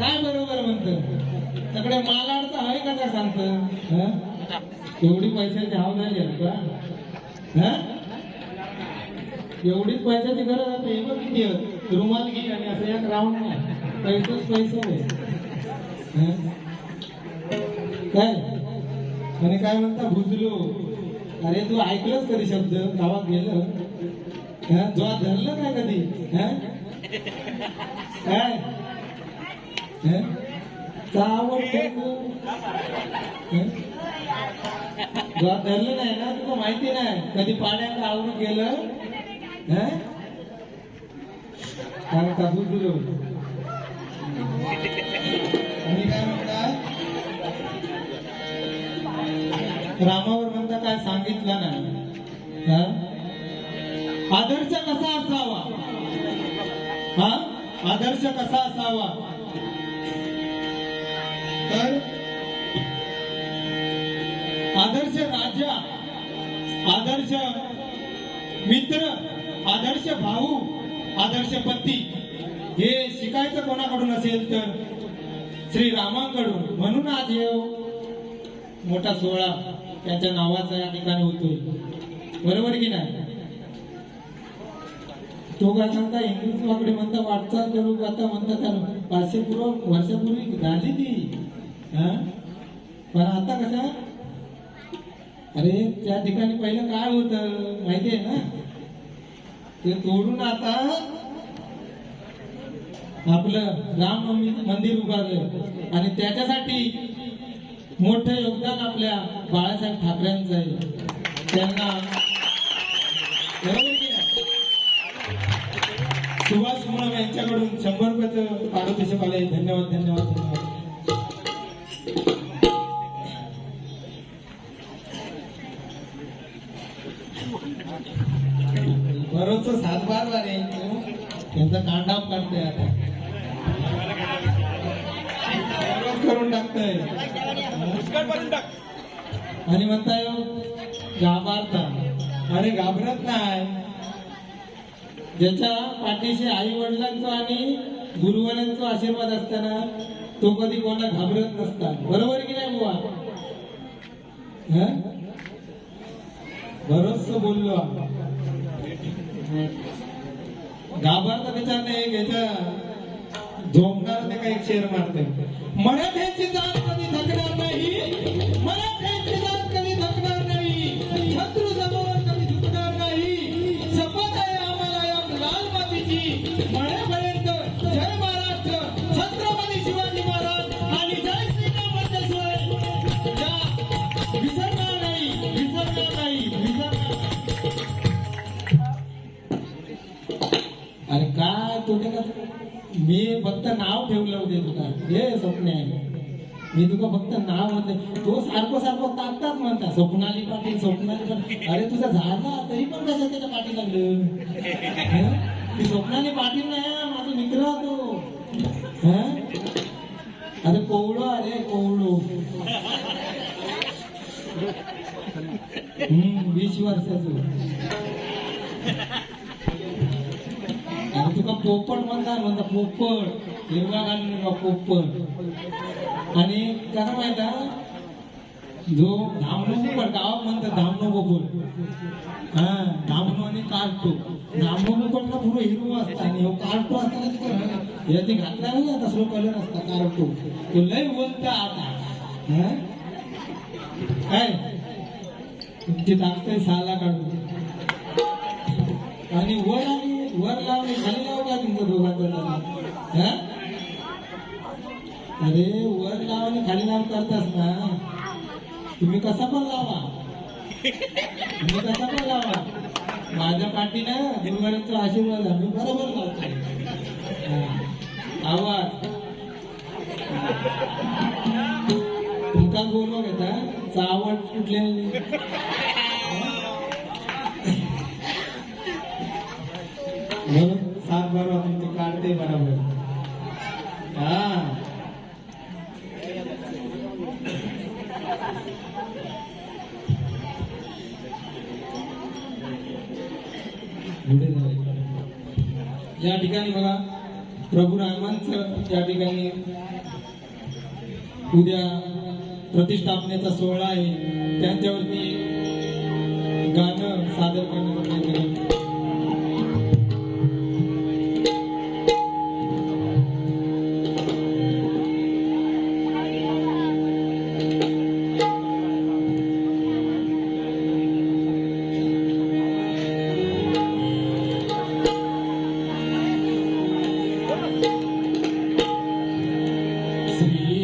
काय बरोबर म्हणत? सगळे मालाडचं आहे का काय सांगत? एवढी पैशाची हाव नाही का हा? एवढीच पैशाची गरज आहे. हे बघ किती रुमाल घे आणि असं एक राऊंड नाही पैसेच पैसे काय? आणि काय म्हणता भुजलो? अरे तू ऐकलंच कधी शब्द? गावात गेलं? हा? जो धरलं काय कधी? काय हा? चावट खायचं. हा? जो धरलं नाही ना तुला माहिती नाही. कधी पाण्यात आवडून गेलं काय म्हणता भुजलो आणि काय म्हणतात रामावर म्हणता काय सांगितलं नाही. आदर्श कसा असावा? हा? आदर्श कसा असावा? तर आदर्श राजा आदर्श मित्र आदर्श भाऊ आदर्श पती हे शिकायचं कोणाकडून असेल तर श्री रामांकडून. म्हणून आज हे मोठा सोहळा त्यांच्या नावाचा या ठिकाणी होतोय. बरोबर की नाही? तो काय सांगता हिंदुत्वाकडे म्हणता वाटचाल करू आता म्हणता त्या पाचशे पूर्व वर्षापूर्वी झाली ती पण आता कसा? अरे त्या ठिकाणी पहिलं काय होत माहिती आहे ना? ते तोडून आता आपलं राम मंदिर उभारलं आणि त्याच्यासाठी मोठं योगदान आपल्या बाळासाहेब ठाकरेंचं आहे. त्यांना सुभाष मुळम यांच्याकडून शंभर रुपयाचं पारितोषिक आलंय. धन्यवाद धन्यवाद धन्यवाद. तुमचा कांडाव काढतोय आता. करून टाकतोय. आणि म्हणताय घाबरता अरे घाबरत नाही. ज्याच्या पाठीशी आई वडिलांचा आणि गुरुवरांचा आशीर्वाद असताना तो कधी कोणा घाबरत नसता. बरोबर की नाही बुवा? हं? बरोच बोललो घाबरता त्याच्या नाही याच्या झोपणार ते काही शेर मारते म्हणत जात कधी फक्त नाव ठेवलं होते तुला. हे स्वप्न आहे. मी तुका फक्त नाव होते तो सारखं सारखं ताकतात म्हणता स्वप्नाली पाटील स्वप्नाली पाटील अरे तुझा झाला तरी पण कसं त्याच्या पाठी लागलं? ती स्वप्नाली पाटील नाही हा, माझा मित्र हा तो. अरे कोवळो अरे कोवळो. हम्म वीस वर्षाचं. पोपट म्हणता म्हणता पोपट. हिरवा घालून हिरवा पोपट. आणि कसं माहीत आहे? जो धामणू पोपट गावात म्हणतात धामणू पोपट हा धामणू आणि कार्टो धामणू पोपट ना हिरवं असतं आणि ह्यो कार्टो असताना तिकडे याचे घातला ना तसलो कलर असता कार्टो तो लय बोलता आता. काय? तुमची टाकतोय साला काढून. आणि वर आणि वर लावणे खाली लाव का तुमच्या दोघांचं अरे वर लाव आणि खाली लाव करतास ना. तुम्ही कसा पण लावा. तुम्ही कसा पण लावा. माझ्या पाठीनं गुरुवारांचा आशीर्वाद मी बरोबर लावतो हा. आवाज. तुमका बोलवा घेता चावट कुठल्या बरोबर तुमचं काढते बरोबर हा. या ठिकाणी बघा प्रभू रामांच या ठिकाणी उद्या प्रतिष्ठापनेचा सोहळा आहे. त्यांच्यावरती गाणं सादर करण्याचा प्रयत्न करतो.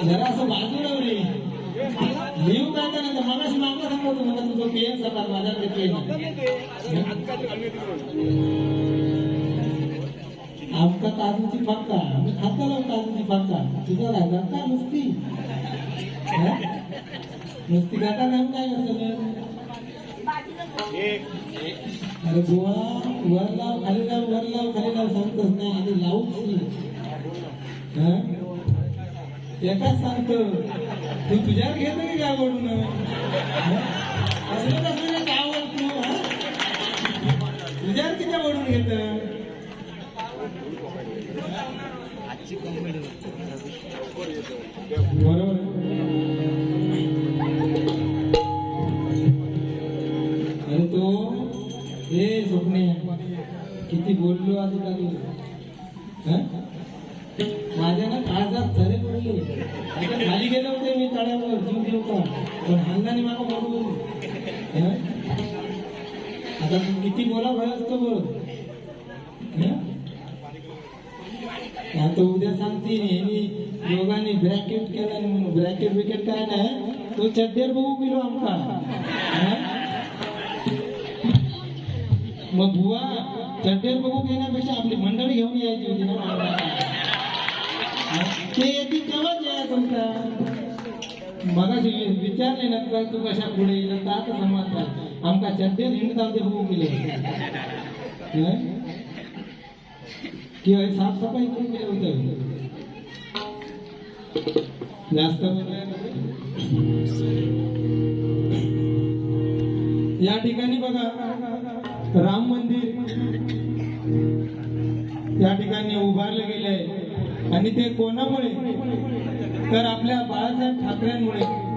जरा असं बाजूला रे लिहू काय का नाही मगाशी मागला सांगतो मला तुझं पेन सकाळ माझ्या आमका काजूची फक्का आम्ही खाताला काजूची फक्का तुझा काय का नुसती? नुसती खाता नाही काय करतो अरे बुवा वर लाव खाली लाव वर लाव खाली लाव सांगतच नाही. आणि लावूच एकाच सांगतो तू तुझ्यावर घेतो की काय आवडून असलं कसलं काय आवड तू हा? तुझ्यावर किती आवडून घेत? बरोबर. चड्डेर बघू गेलो आमका मग बुवा चड्डेर बघू घेण्यापेक्षा आपली मंडळी घेऊन यायची होती ना. ते येतील तेव्हाच या तुमचा मगाशी विचारले नंतर तू कशा पुढे येईल? तर आता समजतात आमका चड्डेर हिंडता ते बघू गेले हं? किंवा साफसफाई करून गेले होते. जास्त बोलले या ठिकाणी बघा राम मंदिर या ठिकाणी उभारले गेले आहे. आणि ते कोणामुळे? तर आपल्या बाळासाहेब ठाकरेंमुळे.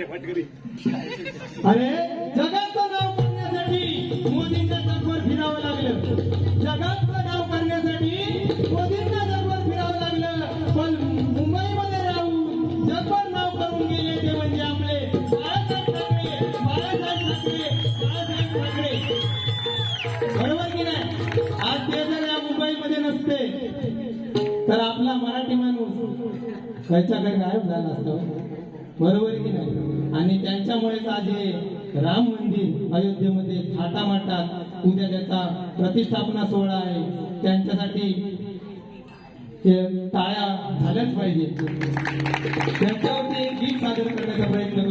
अरे जगाचं नाव करण्यासाठी मोदींना जगभर फिरावं लागलं. जगाचं नाव करण्यासाठी मोदींना जगभर फिरावं लागलं. पण मुंबईमध्ये राहून जगभर नाव करून गेले ते म्हणजे आपले बाळासाहेब ठाकरे बाळासाहेब ठाकरे बाळासाहेब ठाकरे. बरोबर की नाही? आज ते जर या मुंबईमध्ये नसते तर आपला मराठी माणूस खायच्या काही गायब झाला असतो. बरोबर राम मंदिर अयोध्येमध्ये थाटामाटात उद्या त्याचा प्रतिष्ठापना सोहळा आहे. त्यांच्यासाठी टाळ्या झाल्याच पाहिजे त्यांच्यावरती एक गीत सादर करण्याचा प्रयत्न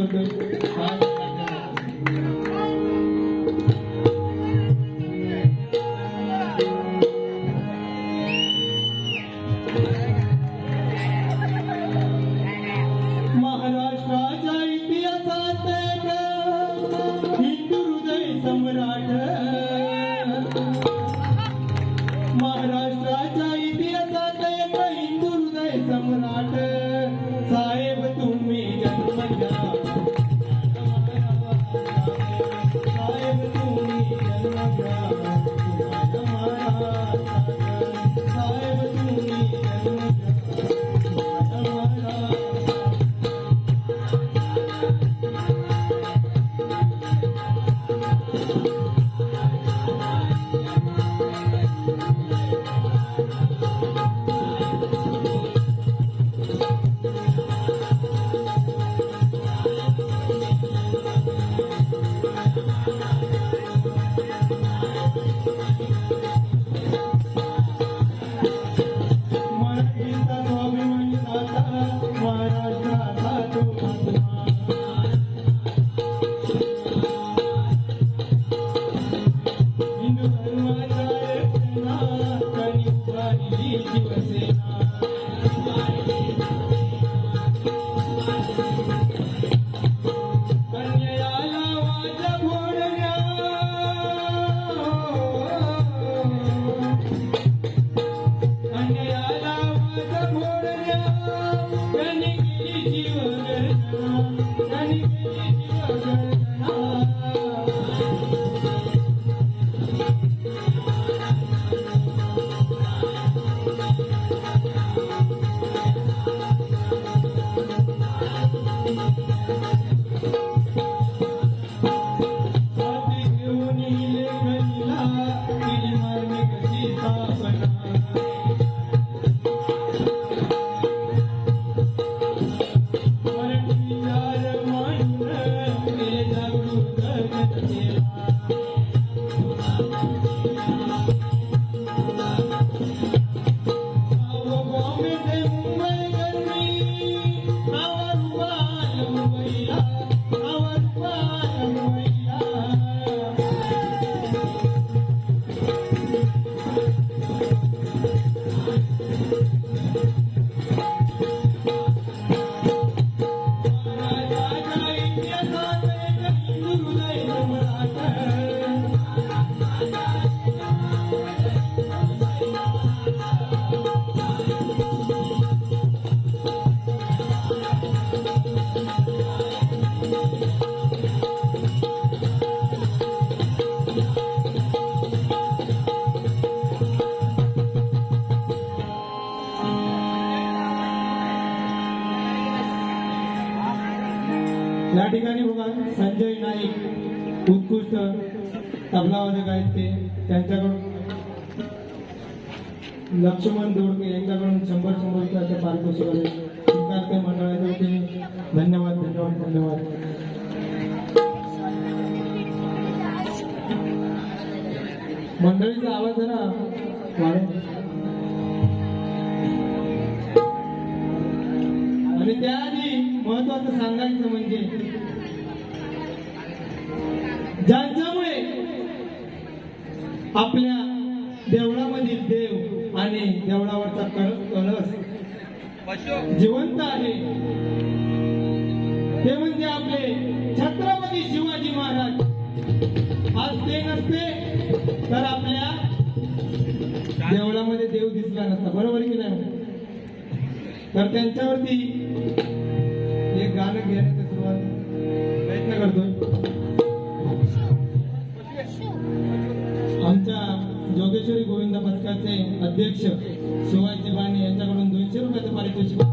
लक्ष्मण दोडके यांच्याकडून शंभर शंभर रुपयाचे पारितोषिक आले स्वीकारते मंडळाच्या वतीने. धन्यवाद धन्यवाद धन्यवाद. मंडळीचा आवाज जरा वाढव. आणि त्याआधी महत्वाचं सांगायचं जिवंत आहे. ते म्हणजे आपले छत्रपती शिवाजी महाराज. आज ते नसते तर आपल्या देवळामध्ये देव दिसला नसता. बरोबर की नाही? तर त्यांच्यावरती एक गाणं घेण्याचा सुरुवात प्रयत्न करतोय. आमच्या जोगेश्वरी गोविंद पथकाचे अध्यक्ष शिवाजी दोनशे रुपयाचं पारितोषिक मंडळाच्या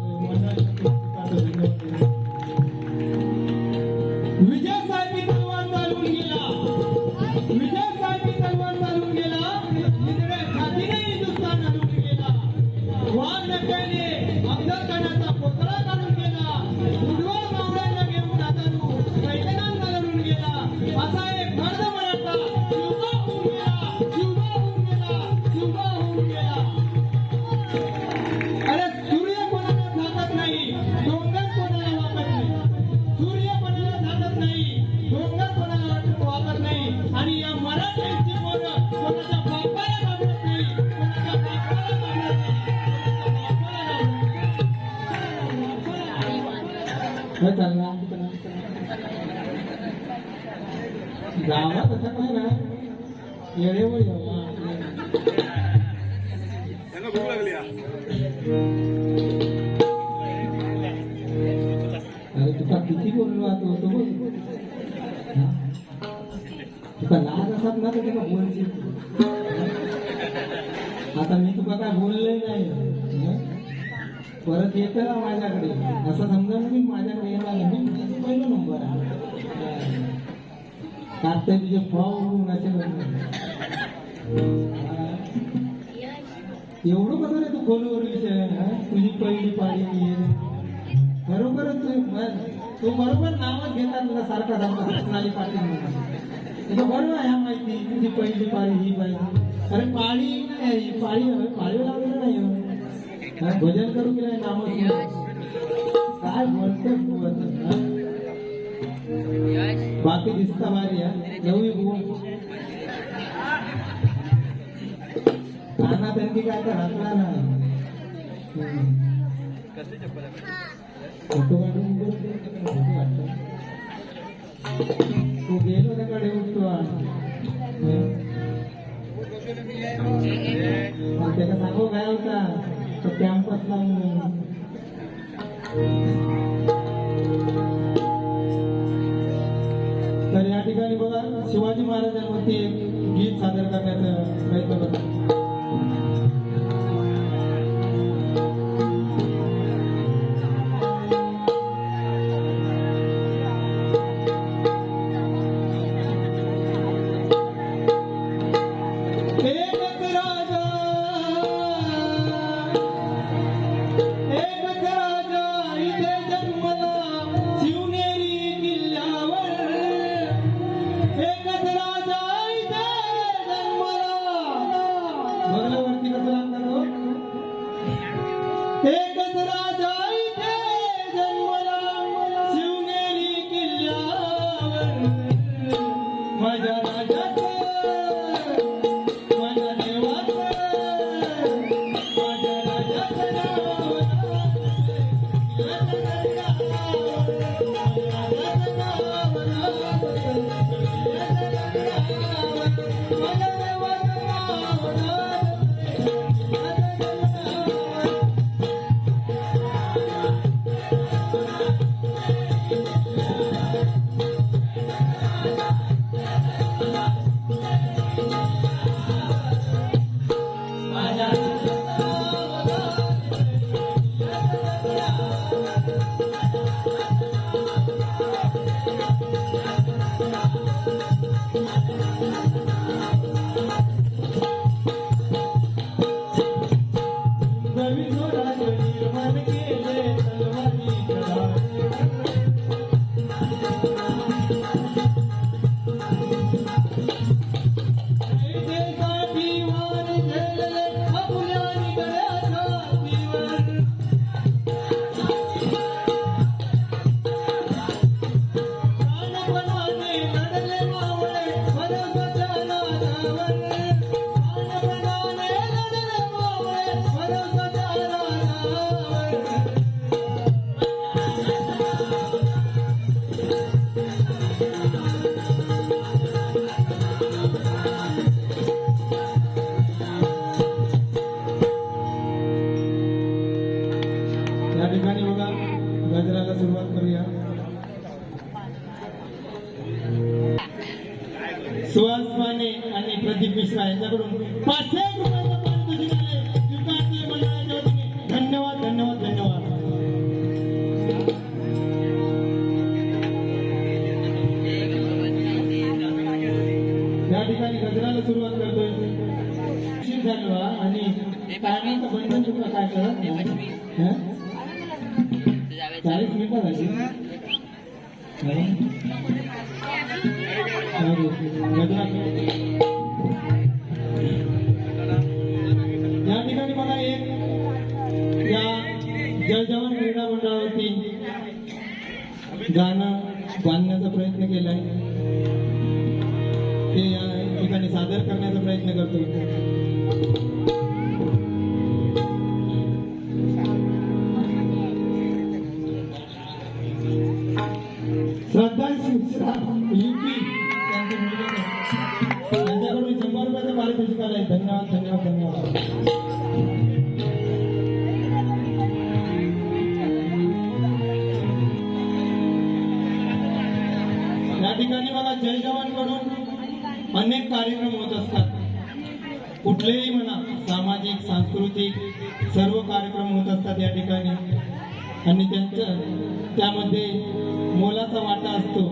तुका लाज असत ना तर तुका बोलशील आता मी तुका काय बोलले नाही. परत येतं ना माझ्याकडे. असं समजा मी माझ्याकडे येणार नाही मी माझा पहिला नंबर आहे टाकते तुझे फॉर्म असे एवढं कसं रे तू खोलवर विषय तुझी पहिली पाळी आहे. बरोबरच तू तू बरोबर नावच घेतात तुला सारखा सारखा सोनाली पाटील म्हणून तुला बरोबर ह्या माहिती तुझी पहिली पाळी ही पाहिजे अरे पाळी नाही पाळी पाळी लावलेलं नाही काय भजन करू की नाही नाम काय बोलतोस बाकी दिसता भारी नवी बोल काना त्यांनी काय तर हातला ना हम्म. फोटो काढून तू गेलो त्याकडे उठतो आज. त्याला सांगू काय होता? तो कॅम्पस तर या ठिकाणी बघा शिवाजी महाराजांवरती एक गीत सादर करण्याचा प्रयत्न करतो. चाळीस मिनिटं झाली या ठिकाणी मला एक या जय जवान क्रीडा मंडळावरती गाणं बांधण्याचा प्रयत्न केलाय ते या ठिकाणी सादर करण्याचा प्रयत्न करतो धन्यवाद धन्यवाद धन्यवाद. या ठिकाणी मला जय जवानकडून अनेक कार्यक्रम होत असतात. कुठलेही म्हणा सामाजिक सांस्कृतिक सर्व कार्यक्रम होत असतात या ठिकाणी. आणि त्यांचं त्यामध्ये मोलाचा वाटा असतो.